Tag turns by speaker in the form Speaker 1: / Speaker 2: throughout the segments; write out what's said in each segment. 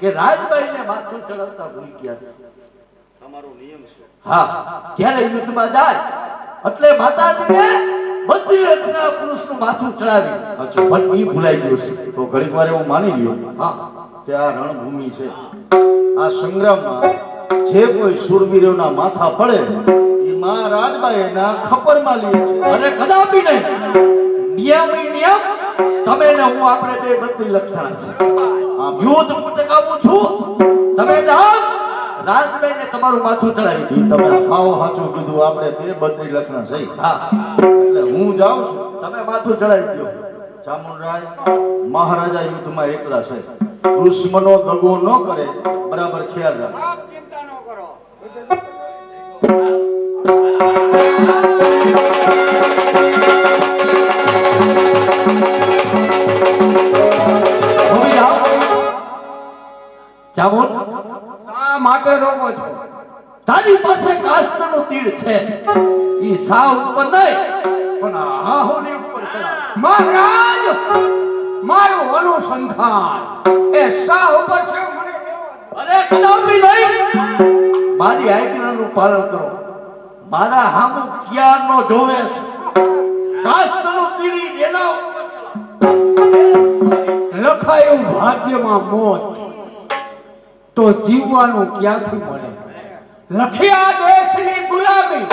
Speaker 1: કે રાજભાઈને માથું ચડાવતા ભૂલી ગયા
Speaker 2: તમારો નિયમ છે.
Speaker 1: હા જ્યારે યુદ્ધમાં જાય? એટલે માતાજીને બધી રચના પુરુષનું માથું ચડાવી.
Speaker 2: અચ્છા.
Speaker 1: પણ એ ભૂલાઈ ગયું છે.
Speaker 2: તો ઘડીક વાર એવું માની લ્યો
Speaker 1: હા.
Speaker 2: કે આ રણભૂમિ છે. આ સંગ્રામમાં જે કોઈ સુરવીરોના માથા પડે એ માં રાજબાઈના ખપરમાં લે છે.
Speaker 1: અને કદાપી નહીં. નિયમ નિયમ. તમે ને હું આપણે બે બધી લક્ષણ છે યુદ્ધ હું ટકાવું છું. તમે જાઓ. રાજભાઈને તમારું પાછું ચડાવી
Speaker 2: દીધું તમે હાવ હાચું કીધું. આપણે બે બત્રી લખણા છે.
Speaker 1: હા.
Speaker 2: એટલે હું જાઉં છું.
Speaker 1: તમે માથું ચડાવી દો.
Speaker 2: ચામુંડરાય મહારાજા યુદ્ધમાં એકલા છે. દુશ્મનો દગો ન કરે. બરાબર ખ્યાલ રાખ.
Speaker 1: ભૂમિ જામુન
Speaker 3: શા માટે રોગો છો?
Speaker 1: તારી પાસે કાસ્ટનું તીર છે. ઈ સાવ ઉપર નહીં પણ આહોની ઉપર ચડાવ
Speaker 3: મહારાજ મારું અનુસંધાન. એ સા ઉપર છે મને
Speaker 1: અરે કદાપી નહીં. મારી આજ્ઞાનું પાલન કરો. મારા હામું ક્યારનો જોવે છે. કાસ્ટનું તીર એના.
Speaker 3: લખાયું ભાગ્યમાં મોત. તો જીવવાનું ક્યાંથી મળે? લખ્યા દેશની ગુલામી.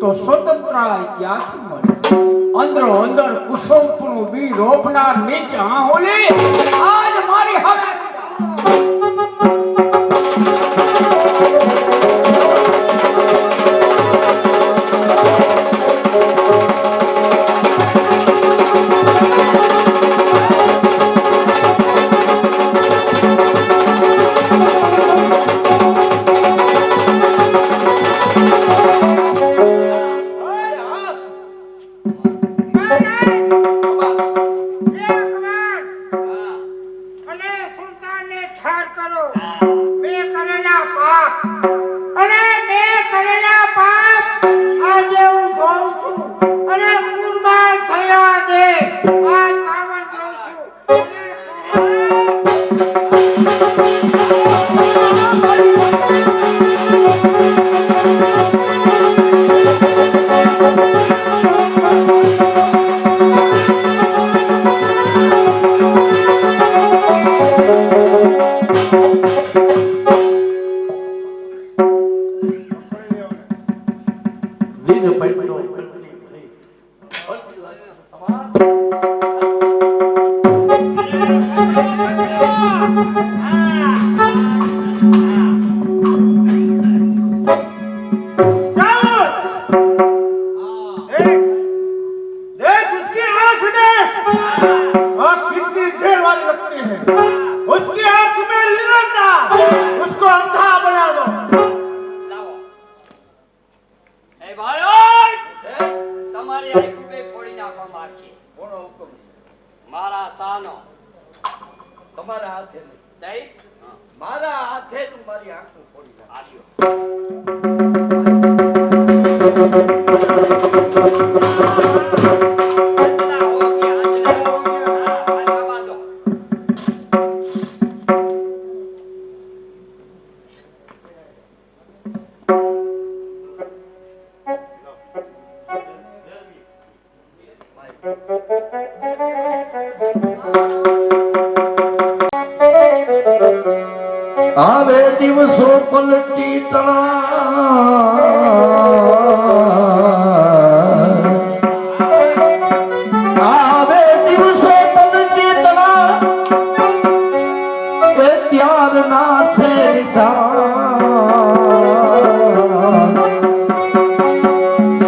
Speaker 3: તો સ્વતંત્રતા ક્યાંથી મળે? અંદર અંદર કુસુમનું બી રોપનાર નીચ આ આજ મારી
Speaker 4: અને સુલતાનને ઠાર કરો. મેં કરેલા પાપ. અને મેં કરેલા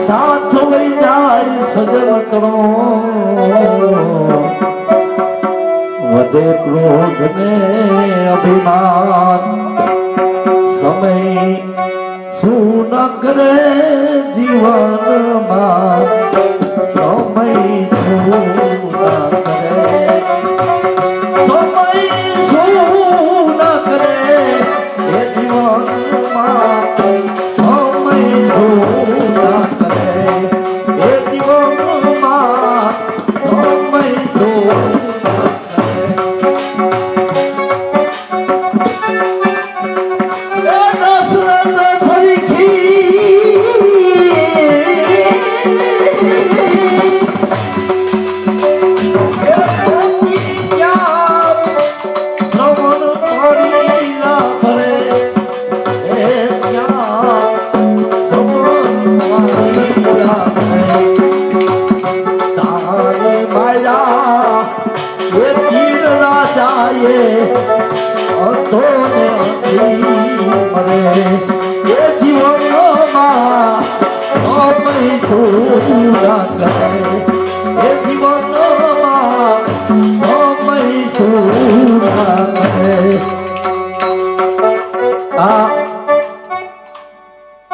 Speaker 1: સાથ લઈ જાય સજવતણો વધે ક્રોધ ને અભિમાન સમય શું ન કરે જીવનમાં.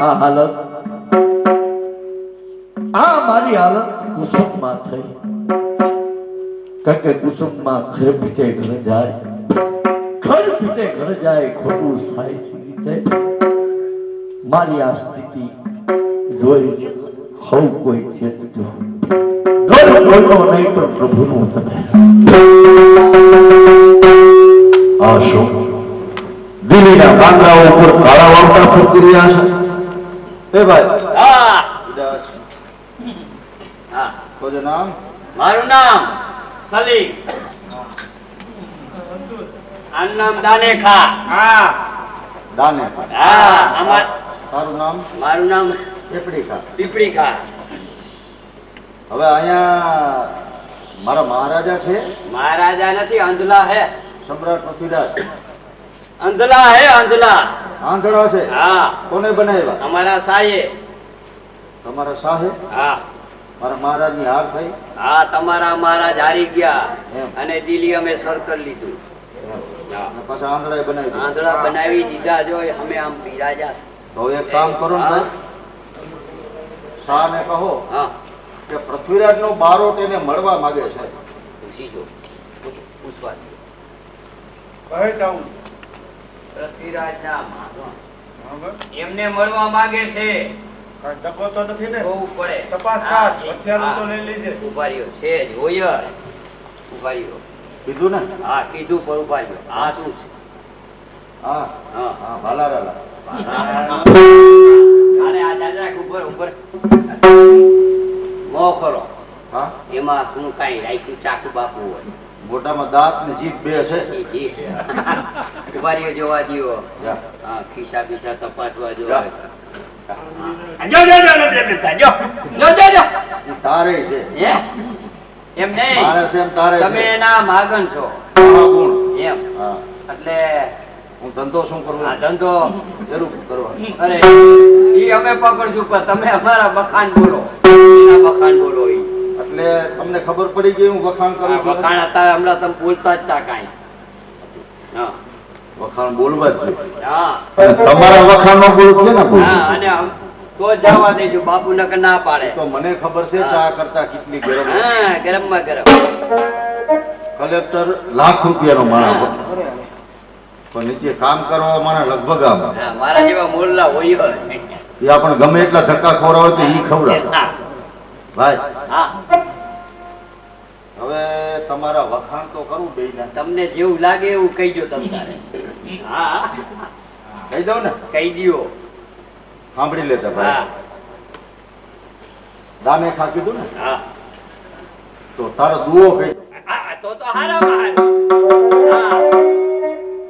Speaker 1: આ હાલત. આ મારી હાલત કુસુમમાં થઈ. કારણ કે કુસુમમાં ઘર પીતે ઘર જાય. ઘર પીતે ઘર જાય, ખોટું થાય છે રીતે મારી આ સ્થિતિ જોઈ હવ કોઈ ચેતજો ડોલ ડોલો નહીં પણ પ્રભુનું તમે.
Speaker 2: આ શું? દિલ્હીના કાંગરાઓ ઉપર કાળા વાવટા ફૂંકી રહ્યા છે. એ ભાઈ.
Speaker 5: હા. હા.
Speaker 2: તો નામ?
Speaker 5: મારું નામ સલીમ. આનું નામ દાનેખા. હા.
Speaker 2: દાને
Speaker 5: હા અમાર
Speaker 2: મારું નામ?
Speaker 5: મારું નામ
Speaker 2: પીપળીખા. ખા
Speaker 5: પીપળી ખા
Speaker 2: હવે અહીંયા મારા મહારાજા છે?
Speaker 5: મહારાજા નથી અંધલા હે.
Speaker 2: સમ્રાટ પૃથ્વીરાજ.
Speaker 5: અંધલા હે અંધલા.
Speaker 2: આંધળા છે.
Speaker 5: હા.
Speaker 2: કોને બનાવ્યા?
Speaker 5: અમારા સાયે
Speaker 2: તમારા સાહેબ
Speaker 5: હા.
Speaker 2: મારા મહારાજની હાર થઈ?
Speaker 5: હા તમારા મહારાજ હારી ગયા.
Speaker 2: એમ.
Speaker 5: અને દિલ્હી અમે સર્કલ લીધું.
Speaker 2: પાછા આંધળાએ બનાવી
Speaker 5: આંધળા બનાવી દીધા જો અમે આમ બિરાજા.
Speaker 2: તો એક કામ કરો ને
Speaker 5: હા.
Speaker 2: ભાઈ શાહને કહો
Speaker 5: હા.
Speaker 2: કે પૃથ્વીરાજનો બારોટ એને મળવા માંગે છે.
Speaker 5: પૂછી જો. પૂછ- પૂછવા.
Speaker 3: કહે. બરાબર
Speaker 5: એમને મળવા માંગે છે.
Speaker 3: દગો તો નથી ને?
Speaker 5: જોવું પડે.
Speaker 3: તપાસ કર હથિયારો તો લઈ લેજે.
Speaker 5: ઊભા છે જ હોય જ.
Speaker 2: કીધું ને?
Speaker 5: હા કીધું પણ ઊભા રહ્યો. આ શું છે?
Speaker 2: હા.
Speaker 5: હા.
Speaker 2: હા ભાલારાલા
Speaker 5: અરે આ દાદા ઉપર ઉપર. મોખરો.
Speaker 2: હા.
Speaker 5: એમાં શું કાઈ રાખ્યું? ચાકુ બાપુ હોય.
Speaker 2: ગોટામાં દાંત ને જીભ બે છે.
Speaker 5: ઉભારીઓ જોવા દો ખિસ્સા બિસા તપાસવા જોવા એમ નહીં.
Speaker 2: એમ તારે
Speaker 5: તમે એના માગન છો. એમ. એટલે
Speaker 2: હું ધંધો શું
Speaker 5: કરું
Speaker 2: આ
Speaker 5: ધંધો.
Speaker 2: જરૂર કરવા
Speaker 5: અરે ઈ અમે પકડશું તમે અમારા બખાન બોલો. મકાન બોલો
Speaker 2: એટલે તમને ખબર પડી ગઈ હું વખાણ કરું છું.
Speaker 5: વખાણ હતા હમણાં તમે બોલતા જ તા કાંઈ. હા.
Speaker 2: વખાણ બોલવા જ જોઈએ.
Speaker 5: હા.
Speaker 2: તમારા વખાણ નો બોલ કે ના બોલ
Speaker 5: હા અને તો જવા દેજો બાપુ નકર ના પાડે.
Speaker 2: તો મને ખબર છે ચા કરતા કેટલી ગરમ
Speaker 5: હા ગરમમાં ગરમ.
Speaker 2: કલેક્ટર લાખ રૂપિયાનો માણસ પણ નીચે કામ કરવા મારા લગભગ આમ.
Speaker 5: મારા જેવા મોલ્લા હોય
Speaker 2: એ આપણે ગમે એટલા ધક્કા ખવડાવે તો એ ખવડાવે. ભાઈ
Speaker 5: હા.
Speaker 2: હવે તમારા વખાણ તો કરવું બેયના.
Speaker 5: તમને જેવું લાગે એવું કહી દો તારે. હા.
Speaker 2: કહી દઉં ને?
Speaker 5: કહી દો
Speaker 2: સાંભળી લેતા ભાઈ. દાને ખા કીધું ને?
Speaker 5: હા.
Speaker 2: તો તારો દુઓ કહી
Speaker 5: તો તો હારા બહાર.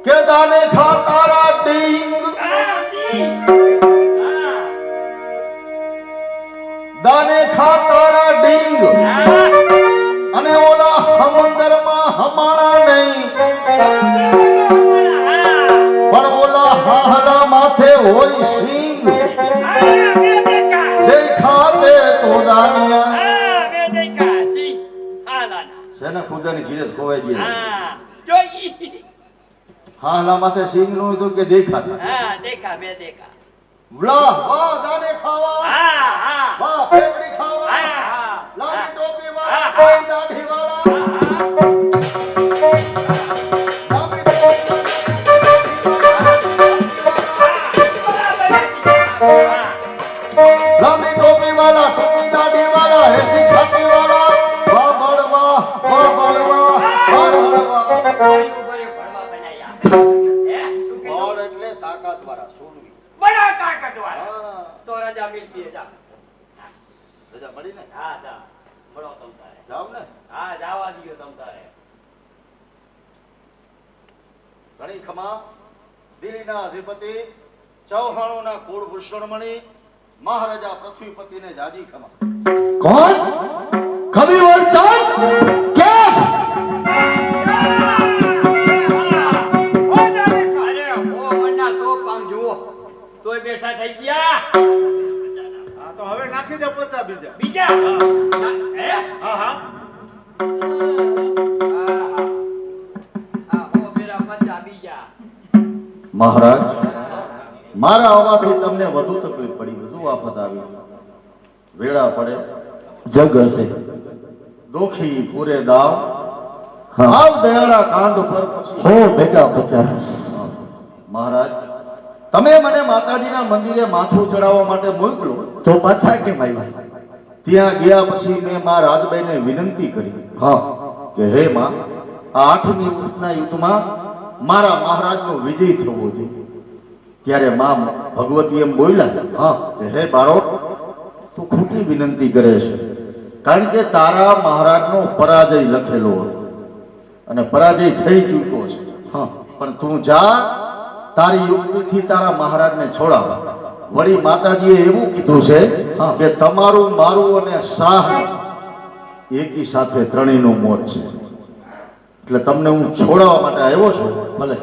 Speaker 2: કે દાને ખા તારા ડીંગ? દાને ખા તારા ડીંગ? ઓલા સમંદરમાં હમાણા નહીં. પણ ઓલા હાહલા માથે હોય સિંગ. દેખા દે તો દાનિયા. છે ને ખુદાની ઘીરે ખોવાઈ ગઈ
Speaker 5: હા જો ઈ
Speaker 2: હા હલા માથે સિંગનું હતું કે દેખા
Speaker 5: હા દેખા મેં દેખા
Speaker 2: વાહ વાહ દાને ખાવા.
Speaker 5: હા હા.
Speaker 2: વાહ ફેફડી ખાવા.
Speaker 5: હા હા
Speaker 2: લાંબી ટોપી વાળા
Speaker 5: હા.
Speaker 2: કોઈ મળો
Speaker 5: તમ
Speaker 2: જાવ ને.
Speaker 5: હા જાવા દીયો તમ
Speaker 2: ઘણી ખમા દિલ્હીના અધિપતિ ચૌહાણોના કુળ ભૂષણમણી મહારાજા પૃથ્વીપતિને જાજી ખમા.
Speaker 1: કોણ? કવિ વર્તન
Speaker 2: વેળા પડે.
Speaker 1: જગ હશે.
Speaker 2: દુખી પૂરે દાવ. આવ દયાળા કાંડ પર
Speaker 1: હો બેટા પચાસ.
Speaker 2: મહારાજ તમે મને માતાજીના મંદિરે માથું ચડાવવા માટે મોકલો.
Speaker 1: તો પાછા કેમ આવ્યા?
Speaker 2: ત્યાં ગયા પછી મેં મા રાજબાઈને વિનંતી કરી.
Speaker 1: હા.
Speaker 2: કે હે માં આ આઠમી વર્ષના યુદ્ધમાં મારા મહારાજનો વિજય થવો જોઈએ. ત્યારે મા ભગવતી એમ બોલ્યા
Speaker 1: હા.
Speaker 2: કે હે બાળક તું ખોટી વિનંતી કરે છે. કારણ કે તારા મહારાજનો પરાજય લખેલો હતો. અને પરાજય થઈ ચૂક્યો છે.
Speaker 1: હા.
Speaker 2: પણ તું જા તારી યુક્તિથી તારા મહારાજને છોડાવ. વળી માતાજીએ એવું કીધું છે. કે તમારું મારું અને શાહ એકી સાથે ત્રણેયનો મોત છે. એટલે તમને હું છોડાવવા માટે આવ્યો છું.
Speaker 1: ભલે.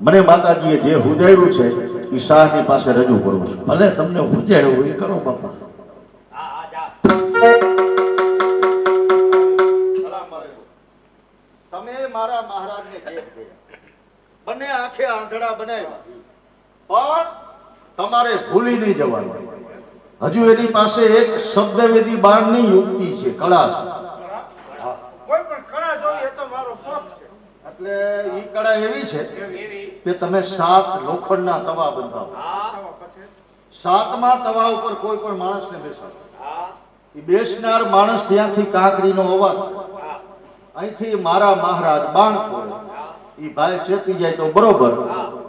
Speaker 2: મને માતાજીએ જે હુજાડ્યું છે એ શાહની પાસે રજૂ કરું છું.
Speaker 1: ભલે તમને ઉજેડવું એ કરો બાપા.
Speaker 2: તમે મારા મહારાજને કેદ કર્યા. બંને આંખે આંધળા બનાવ્યા. પણ તમારે ભૂલી નહીં જવાનું. હજુ એની પાસે એક શબ્દવેદી બાણની યુક્તિ છે કળા
Speaker 3: કોઈ પણ કળા જોઈ તો મારો શોખ છે.
Speaker 2: એટલે ઈ કળા એવી છે કે તમે સાત લોખંડના તવા બંધાવો. સાતમા તવા ઉપર કોઈ પણ માણસને બેસાડો. ઈ બેસનાર માણસ ત્યાંથી કાંકરીનો અવાજ. અહીંથી મારા મહારાજ બાણ છોડે. એ ભાઈ ચેતી જાય તો બરોબર.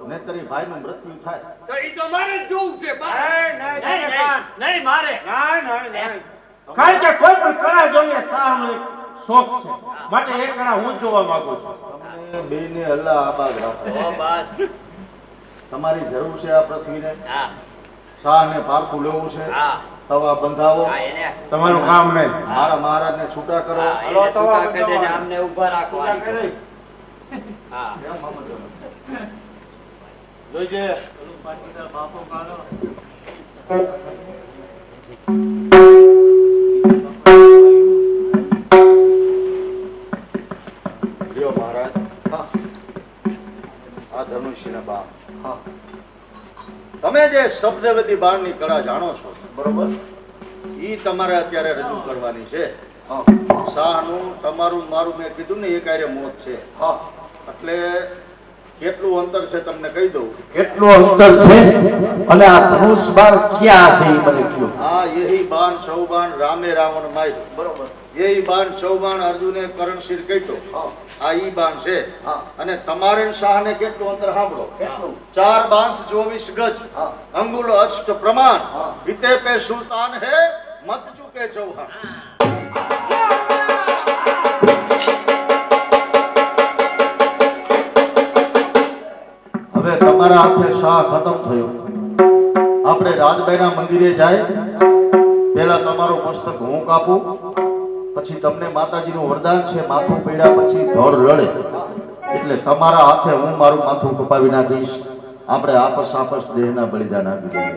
Speaker 2: નહીતર ભાઈ ભાઈનું મૃત્યુ થાય.
Speaker 5: તો એ તો મારે જોવું છે.
Speaker 3: નહીં,
Speaker 5: મારે.
Speaker 3: કારણ કે કોઈ પણ કળા જોઈએ એક શોખ છે. માટે એ કળા હું જોવા માંગુ છું.
Speaker 2: તમને બેયને અલ્લાહ આબાદ રાખો.
Speaker 5: બસ.
Speaker 2: તમારી જરૂર છે આ પૃથ્વીને.
Speaker 5: હા.
Speaker 2: શાહને પારખું લેવું છે.
Speaker 5: હા.
Speaker 2: તવા બંધાવો.
Speaker 3: તમારું કામ નહીં.
Speaker 2: મારા મહારાજને છૂટા કરો.
Speaker 5: હા
Speaker 3: હલો,
Speaker 5: તવા બંધાવો. ને આમને રાખવાની
Speaker 3: કરી.
Speaker 5: હા.
Speaker 2: કેમ સમજો?
Speaker 3: જોઈજે
Speaker 2: લ્યો મહારાજ.
Speaker 1: હા.
Speaker 2: આ ધનુષ્યના બાણ.
Speaker 1: હા.
Speaker 2: તમે જે શબ્દવેદી બાણની કળા જાણો છો
Speaker 1: બરોબર?
Speaker 2: ઈ તમારે અત્યારે રજૂ કરવાની છે. શાહનું તમારું મારું મેં કીધું ને એ કાર્ય મોત છે.
Speaker 1: હા.
Speaker 2: એટલે કેટલું અંતર છે તમને કહી દઉં?
Speaker 1: કેટલું અંતર છે? અને આ ધનુષ બાણ ક્યાં છે એ મને કહો.
Speaker 2: હા યહી બાણ ચૌબાણ રામે રાવણ માર્યો.
Speaker 1: બરોબર.
Speaker 2: યહી બાણ ચૌબાણ અર્જુને કરણશીર કહ્યો
Speaker 1: હા.
Speaker 2: આ ઈ બાણ છે. અને તમારે શાહને કેટલું અંતર સાંભળો? ચાર બાંસ ચોવીસ ગજ. અંગુલ અષ્ટ પ્રમાણ. હિતે પે સુલતાન હે મત ચૂકે ચૌહાણ. હવે તમારા હાથે શાહ ખતમ થયો. આપણે રાજબાઈના મંદિરે જાય. પહેલા તમારું મસ્તક હું કાપું. પછી તમને માતાજીનું વરદાન છે, માથું પીડ્યા પછી ધડ રડે. એટલે તમારા હાથે હું મારું માથું કપાવી નાખીશ. આપણે આપસ આપસ દેહના બલિદાન આપી દઈએ.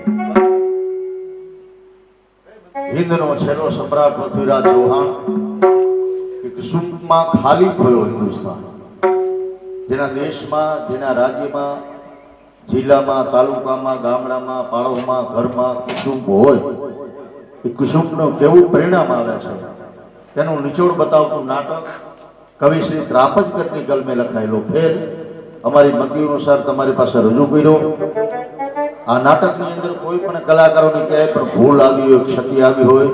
Speaker 2: હિન્દનો છેલ્લો સમ્રાટ પૃથ્વીરાજ ચૌહાણ એક સુખમાં ખાલી થયો હિન્દુસ્તાન. જેના દેશમાં, જેના રાજ્યમાં, જિલ્લામાં, તાલુકામાં, ગામડામાં, પાડોમાં, ઘરમાં કુટુંબ હોય. એ કુસુમનો કેવું પરિણામ આવે છે? તેનું નિચોડ બતાવતું નાટક કવિ શ્રી ત્રાપજકરની કલમે લખાયેલો ફેર અમારી મતિ અનુસાર તમારી પાસે રજૂ કર્યો. આ નાટકની અંદર કોઈ પણ કલાકારોની ક્યાંય પણ ભૂલ આવી હોય ક્ષતિ આવી હોય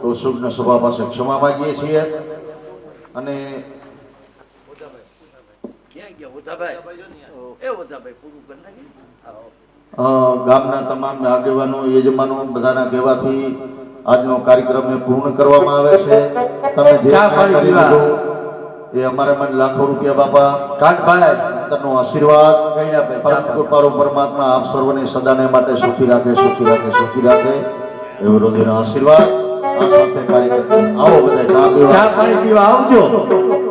Speaker 2: તો સુજ્ઞ સભા પાસે ક્ષમા માંગીએ છીએ. અને ગામના તમામ આગેવાનો યજમાનો બધાના કહેવાથી આજનો કાર્યક્રમ એ પૂર્ણ કરવામાં આવે છે. તમે જે કરી. લીધું એ અમારા માટે લાખો રૂપિયા બાપા.
Speaker 1: કાનભાઈ
Speaker 2: અંતરનો આશીર્વાદ. પરમ. કૃપાળુ પરમાત્મા આપ સર્વને સદાને માટે સુખી રાખે સુખી રાખે સુખી રાખે. એવો હૃદયનો આશીર્વાદ. આ સાથે કાર્યક્રમ આવો બધા ચા પીવા.
Speaker 1: ચા પાણી પીવા આવજો.